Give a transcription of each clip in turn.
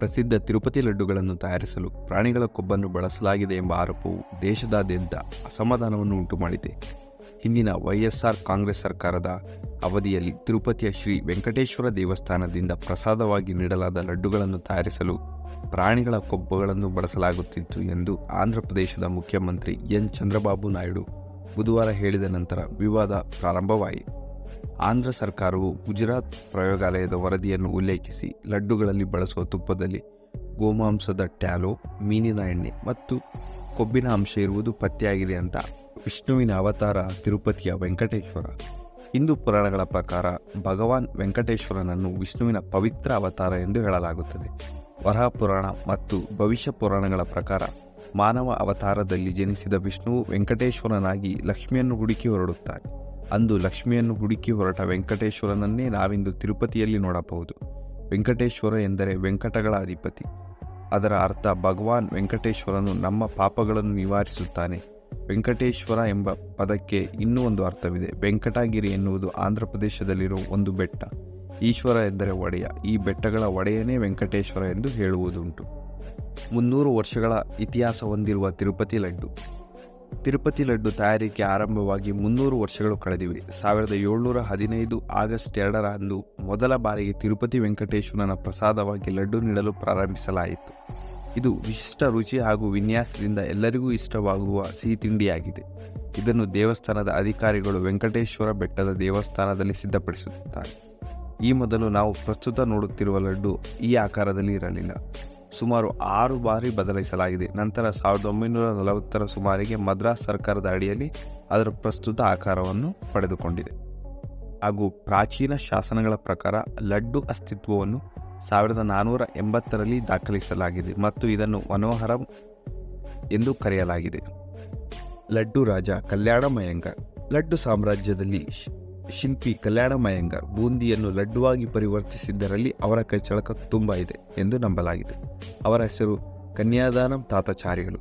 ಪ್ರಸಿದ್ಧ ತಿರುಪತಿ ಲಡ್ಡುಗಳನ್ನು ತಯಾರಿಸಲು ಪ್ರಾಣಿಗಳ ಕೊಬ್ಬನ್ನು ಬಳಸಲಾಗಿದೆ ಎಂಬ ಆರೋಪವು ದೇಶದಾದ್ಯಂತ ಅಸಮಾಧಾನವನ್ನು ಉಂಟುಮಾಡಿದೆ. ಹಿಂದಿನ ವೈಎಸ್ಆರ್ ಕಾಂಗ್ರೆಸ್ ಸರ್ಕಾರದ ಅವಧಿಯಲ್ಲಿ ತಿರುಪತಿಯ ಶ್ರೀ ವೆಂಕಟೇಶ್ವರ ದೇವಸ್ಥಾನದಿಂದ ಪ್ರಸಾದವಾಗಿ ನೀಡಲಾದ ಲಡ್ಡುಗಳನ್ನು ತಯಾರಿಸಲು ಪ್ರಾಣಿಗಳ ಕೊಬ್ಬುಗಳನ್ನು ಬಳಸಲಾಗುತ್ತಿತ್ತು ಎಂದು ಆಂಧ್ರಪ್ರದೇಶದ ಮುಖ್ಯಮಂತ್ರಿ ಎನ್. ಚಂದ್ರಬಾಬು ನಾಯ್ಡು ಬುಧವಾರ ಹೇಳಿದ ನಂತರ ವಿವಾದ ಪ್ರಾರಂಭವಾಯಿತು. ಆಂಧ್ರ ಸರ್ಕಾರವು ಗುಜರಾತ್ ಪ್ರಯೋಗಾಲಯದ ವರದಿಯನ್ನು ಉಲ್ಲೇಖಿಸಿ ಲಡ್ಡುಗಳಲ್ಲಿ ಬಳಸುವ ತುಪ್ಪದಲ್ಲಿ ಗೋಮಾಂಸದ ಟ್ಯಾಲೋ, ಮೀನಿನ ಎಣ್ಣೆ ಮತ್ತು ಕೊಬ್ಬಿನ ಅಂಶ ಇರುವುದು ಪತ್ತೆಯಾಗಿದೆ ಅಂತ ವಿಷ್ಣುವಿನ ಅವತಾರ ತಿರುಪತಿಯ ವೆಂಕಟೇಶ್ವರ. ಹಿಂದೂ ಪುರಾಣಗಳ ಪ್ರಕಾರ ಭಗವಾನ್ ವೆಂಕಟೇಶ್ವರನನ್ನು ವಿಷ್ಣುವಿನ ಪವಿತ್ರ ಅವತಾರ ಎಂದು ಹೇಳಲಾಗುತ್ತದೆ. ವರಹ ಪುರಾಣ ಮತ್ತು ಭವಿಷ್ಯ ಪುರಾಣಗಳ ಪ್ರಕಾರ ಮಾನವ ಅವತಾರದಲ್ಲಿ ಜನಿಸಿದ ವಿಷ್ಣುವು ವೆಂಕಟೇಶ್ವರನಾಗಿ ಲಕ್ಷ್ಮಿಯನ್ನು ಹುಡುಕಿ ಹೊರಡುತ್ತಾನೆ. ಅಂದು ಲಕ್ಷ್ಮಿಯನ್ನು ಹುಡುಕಿ ಹೊರಟ ವೆಂಕಟೇಶ್ವರನನ್ನೇ ನಾವಿಂದು ತಿರುಪತಿಯಲ್ಲಿ ನೋಡಬಹುದು. ವೆಂಕಟೇಶ್ವರ ಎಂದರೆ ವೆಂಕಟಗಳ ಅಧಿಪತಿ. ಅದರ ಅರ್ಥ ಭಗವಾನ್ ವೆಂಕಟೇಶ್ವರನು ನಮ್ಮ ಪಾಪಗಳನ್ನು ನಿವಾರಿಸುತ್ತಾನೆ. ವೆಂಕಟೇಶ್ವರ ಎಂಬ ಪದಕ್ಕೆ ಇನ್ನೂ ಒಂದು ಅರ್ಥವಿದೆ. ವೆಂಕಟಗಿರಿ ಎನ್ನುವುದು ಆಂಧ್ರ ಪ್ರದೇಶದಲ್ಲಿರುವ ಒಂದು ಬೆಟ್ಟ. ಈಶ್ವರ ಎಂದರೆ ಒಡೆಯ. ಈ ಬೆಟ್ಟಗಳ ಒಡೆಯನೇ ವೆಂಕಟೇಶ್ವರ ಎಂದು ಹೇಳುವುದುಂಟು. ಮುನ್ನೂರು ವರ್ಷಗಳ ಇತಿಹಾಸ ಹೊಂದಿರುವ ತಿರುಪತಿ ಲಡ್ಡು. ತಿರುಪತಿ ಲಡ್ಡು ತಯಾರಿಕೆ ಆರಂಭವಾಗಿ ಮುನ್ನೂರು ವರ್ಷಗಳು ಕಳೆದಿವೆ. ಸಾವಿರದ ಏಳ್ನೂರ ಹದಿನೈದು ಆಗಸ್ಟ್ ಎರಡರಂದು ಮೊದಲ ಬಾರಿಗೆ ತಿರುಪತಿ ವೆಂಕಟೇಶ್ವರನ ಪ್ರಸಾದವಾಗಿ ಲಡ್ಡು ನೀಡಲು ಪ್ರಾರಂಭಿಸಲಾಯಿತು. ಇದು ವಿಶಿಷ್ಟ ರುಚಿ ಹಾಗೂ ವಿನ್ಯಾಸದಿಂದ ಎಲ್ಲರಿಗೂ ಇಷ್ಟವಾಗುವ ಸಿಹಿ ತಿಂಡಿಯಾಗಿದೆ ಇದನ್ನು ದೇವಸ್ಥಾನದ ಅಧಿಕಾರಿಗಳು ವೆಂಕಟೇಶ್ವರ ಬೆಟ್ಟದ ದೇವಸ್ಥಾನದಲ್ಲಿ ಸಿದ್ಧಪಡಿಸುತ್ತಾರೆ ಈ ಮೊದಲು ನಾವು ಪ್ರಸ್ತುತ ನೋಡುತ್ತಿರುವ ಲಡ್ಡು ಈ ಆಕಾರದಲ್ಲಿ ಇರಲಿಲ್ಲ. ಸುಮಾರು ಆರು ಬಾರಿ ಬದಲಿಸಲಾಗಿದೆ ನಂತರ ಸಾವಿರದ ಒಂಬೈನೂರ ನಲವತ್ತರ ಸುಮಾರಿಗೆ ಮದ್ರಾಸ್ ಸರ್ಕಾರದ ಅಡಿಯಲ್ಲಿ ಅದರ ಪ್ರಸ್ತುತ ಆಕಾರವನ್ನು ಪಡೆದುಕೊಂಡಿದೆ. ಹಾಗೂ ಪ್ರಾಚೀನ ಶಾಸನಗಳ ಪ್ರಕಾರ ಲಡ್ಡು ಅಸ್ತಿತ್ವವನ್ನು ಸಾವಿರದ ನಾನ್ನೂರ ಎಂಬತ್ತರಲ್ಲಿ ದಾಖಲಿಸಲಾಗಿದೆ ಮತ್ತು ಇದನ್ನು ಮನೋಹರಂ ಎಂದು ಕರೆಯಲಾಗಿದೆ. ಲಡ್ಡು ರಾಜ ಕಲ್ಯಾಣ ಮಯಂಗ ಲಡ್ಡು ಸಾಮ್ರಾಜ್ಯದಲ್ಲಿ ಶಿಲ್ಪಿ ಕಲ್ಯಾಣ ಮಯಂಗರ್ ಬೂಂದಿಯನ್ನು ಲಡ್ಡುವಾಗಿ ಪರಿವರ್ತಿಸಿದ್ದರಲ್ಲಿ ಅವರ ಕೈಚಳಕ ತುಂಬ ಇದೆ ಎಂದು ನಂಬಲಾಗಿದೆ. ಅವರ ಹೆಸರು ಕನ್ಯಾದಾನಂ ತಾತಾಚಾರ್ಯರು.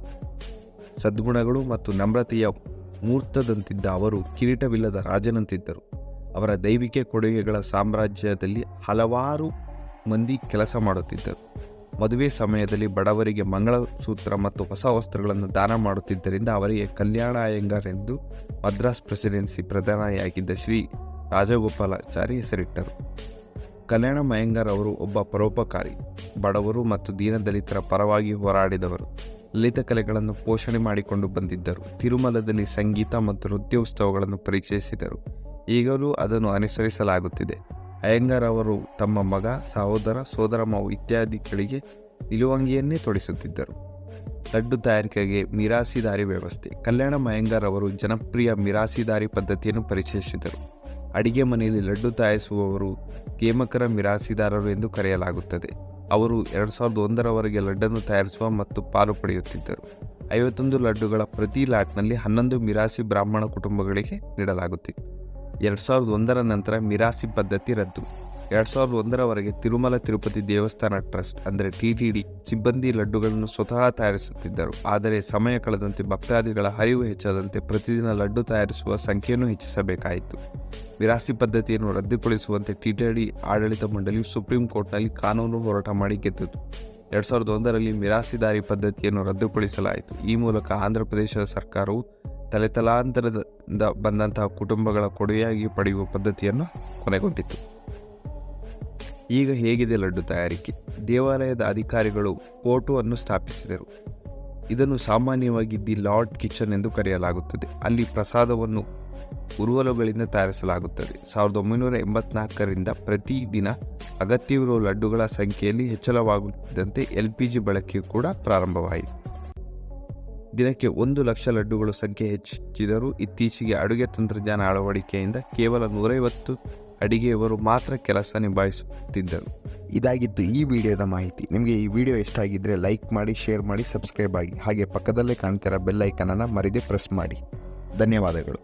ಸದ್ಗುಣಗಳು ಮತ್ತು ನಮ್ರತೆಯ ಮೂರ್ತದಂತಿದ್ದ ಅವರು ಕಿರೀಟವಿಲ್ಲದ ರಾಜನಂತಿದ್ದರು. ಅವರ ದೈವಿಕ ಕೊಡುಗೆಗಳ ಸಾಮ್ರಾಜ್ಯದಲ್ಲಿ ಹಲವಾರು ಮಂದಿ ಕೆಲಸ ಮಾಡುತ್ತಿದ್ದರು. ಮದುವೆ ಸಮಯದಲ್ಲಿ ಬಡವರಿಗೆ ಮಂಗಳಸೂತ್ರ ಮತ್ತು ಹೊಸ ವಸ್ತ್ರಗಳನ್ನು ದಾನ ಮಾಡುತ್ತಿದ್ದರಿಂದ ಅವರಿಗೆ ಕಲ್ಯಾಣ ಅಯ್ಯಂಗಾರ್ ಎಂದು ಮದ್ರಾಸ್ ಪ್ರೆಸಿಡೆನ್ಸಿ ಪ್ರಧಾನಿಯಾಗಿದ್ದ ಶ್ರೀ ರಾಜಗೋಪಾಲಾಚಾರಿ ಹೆಸರಿಟ್ಟರು. ಕಲ್ಯಾಣ ಅಯ್ಯಂಗಾರ್ ಅವರು ಒಬ್ಬ ಪರೋಪಕಾರಿ, ಬಡವರು ಮತ್ತು ದೀನದಲಿತರ ಪರವಾಗಿ ಹೋರಾಡಿದವರು. ಲಲಿತ ಕಲೆಗಳನ್ನು ಪೋಷಣೆ ಮಾಡಿಕೊಂಡು ಬಂದಿದ್ದರು. ತಿರುಮಲದಲ್ಲಿ ಸಂಗೀತ ಮತ್ತು ನೃತ್ಯೋತ್ಸವಗಳನ್ನು ಪರಿಚಯಿಸಿದರು. ಈಗಲೂ ಅದನ್ನು ಅನುಸರಿಸಲಾಗುತ್ತಿದೆ. ಅಯ್ಯಂಗಾರ್ ಅವರು ತಮ್ಮ ಮಗ, ಸಹೋದರ, ಸೋದರ ಮಾವು ಇತ್ಯಾದಿಗಳಿಗೆ ನಿಲುವಂಗಿಯನ್ನೇ ತೊಡಿಸುತ್ತಿದ್ದರು. ಲಡ್ಡು ತಯಾರಿಕೆಗೆ ಮಿರಾಸಿದಾರಿ ವ್ಯವಸ್ಥೆ. ಕಲ್ಯಾಣ ಮಯಂಗಾರ್ ಅವರು ಜನಪ್ರಿಯ ಮಿರಾಸಿದಾರಿ ಪದ್ಧತಿಯನ್ನು ಪರಿಚಯಿಸಿದರು. ಅಡಿಗೆ ಮನೆಯಲ್ಲಿ ಲಡ್ಡು ತಯಾರಿಸುವವರು ಗೇಮಕರ ಮಿರಾಸಿದಾರರು ಎಂದು ಕರೆಯಲಾಗುತ್ತದೆ. ಅವರು ಎರಡು ಸಾವಿರದ ಒಂದರವರೆಗೆ ಲಡ್ಡನ್ನು ತಯಾರಿಸುವ ಮತ್ತು ಪಾಲು ಪಡೆಯುತ್ತಿದ್ದರು. ಐವತ್ತೊಂದು ಲಡ್ಡುಗಳ ಪ್ರತಿ ಲಾಟ್ನಲ್ಲಿ ಹನ್ನೊಂದು ಮಿರಾಸಿ ಬ್ರಾಹ್ಮಣ ಕುಟುಂಬಗಳಿಗೆ ನೀಡಲಾಗುತ್ತಿತ್ತು. ಎರಡು ಸಾವಿರದ ಒಂದರ ನಂತರ ಮಿರಾಸಿ ಪದ್ಧತಿ ರದ್ದು. ಎರಡು ಸಾವಿರದ ಒಂದರವರೆಗೆ ತಿರುಮಲ ತಿರುಪತಿ ದೇವಸ್ಥಾನ ಟ್ರಸ್ಟ್ ಅಂದರೆ ಟಿ ಟಿ ಡಿ ಸಿಬ್ಬಂದಿ ಲಡ್ಡುಗಳನ್ನು ಸ್ವತಃ ತಯಾರಿಸುತ್ತಿದ್ದರು. ಆದರೆ ಸಮಯ ಕಳೆದಂತೆ ಭಕ್ತಾದಿಗಳ ಹರಿವು ಹೆಚ್ಚಾದಂತೆ ಪ್ರತಿದಿನ ಲಡ್ಡು ತಯಾರಿಸುವ ಸಂಖ್ಯೆಯನ್ನು ಹೆಚ್ಚಿಸಬೇಕಾಯಿತು. ವಿರಾಸಿ ಪದ್ಧತಿಯನ್ನು ರದ್ದುಗೊಳಿಸುವಂತೆ ಟಿ ಟಿ ಡಿ ಆಡಳಿತ ಮಂಡಳಿಯು ಸುಪ್ರೀಂ ಕೋರ್ಟ್ನಲ್ಲಿ ಕಾನೂನು ಹೋರಾಟ ಮಾಡಿ ಗೆದ್ದಿತು. ಎರಡು ಸಾವಿರದ ಒಂದರಲ್ಲಿ ಮಿರಾಸಿದಾರಿ ಪದ್ಧತಿಯನ್ನು ರದ್ದುಗೊಳಿಸಲಾಯಿತು. ಈ ಮೂಲಕ ಆಂಧ್ರಪ್ರದೇಶದ ಸರ್ಕಾರವು ತಲೆತಲಾಂತರದಿಂದ ಬಂದಂತಹ ಕುಟುಂಬಗಳ ಕೊಡುಗೆಯಾಗಿ ಪಡೆಯುವ ಪದ್ಧತಿಯನ್ನು ಕೊನೆಗೊಂಡಿತು. ಈಗ ಹೇಗಿದೆ ಲಡ್ಡು ತಯಾರಿಕೆ? ದೇವಾಲಯದ ಅಧಿಕಾರಿಗಳು ಫೋಟೋವನ್ನು ಸ್ಥಾಪಿಸಿದರು. ಇದನ್ನು ಸಾಮಾನ್ಯವಾಗಿ ದಿ ಲಾರ್ಡ್ ಕಿಚನ್ ಎಂದು ಕರೆಯಲಾಗುತ್ತದೆ. ಅಲ್ಲಿ ಪ್ರಸಾದವನ್ನು ಉರುವಲುಗಳಿಂದ ತಯಾರಿಸಲಾಗುತ್ತದೆ. ಸಾವಿರದ ಒಂಬೈನೂರ ಎಂಬತ್ನಾಲ್ಕರಿಂದ ಪ್ರತಿದಿನ ಅಗತ್ಯವಿರುವ ಲಡ್ಡುಗಳ ಸಂಖ್ಯೆಯಲ್ಲಿ ಹೆಚ್ಚಳವಾಗುತ್ತಿದ್ದಂತೆ ಎಲ್ ಪಿ ಜಿ ಬಳಕೆಯು ಕೂಡ ಪ್ರಾರಂಭವಾಯಿತು. ದಿನಕ್ಕೆ ಒಂದು ಲಕ್ಷ ಲಡ್ಡುಗಳು ಸಂಖ್ಯೆ ಹೆಚ್ಚಿದರೂ ಇತ್ತೀಚೆಗೆ ಅಡುಗೆ ತಂತ್ರಜ್ಞಾನ ಅಳವಡಿಕೆಯಿಂದ ಕೇವಲ ನೂರೈವತ್ತು ಅಡಿಗೆಯವರು ಮಾತ್ರ ಕೆಲಸ ನಿಭಾಯಿಸುತ್ತಿದ್ದರು. ಇದಾಗಿತ್ತು ಈ ವಿಡಿಯೋದ ಮಾಹಿತಿ. ನಿಮಗೆ ಈ ವಿಡಿಯೋ ಇಷ್ಟ ಆಗಿದ್ದರೆ ಲೈಕ್ ಮಾಡಿ, ಶೇರ್ ಮಾಡಿ, ಸಬ್ಸ್ಕ್ರೈಬ್ ಆಗಿ. ಹಾಗೆ ಪಕ್ಕದಲ್ಲೇ ಕಾಣ್ತಿರೋ ಬೆಲ್ ಐಕನನ್ನು ಮರಿದೇ ಪ್ರೆಸ್ ಮಾಡಿ. ಧನ್ಯವಾದಗಳು.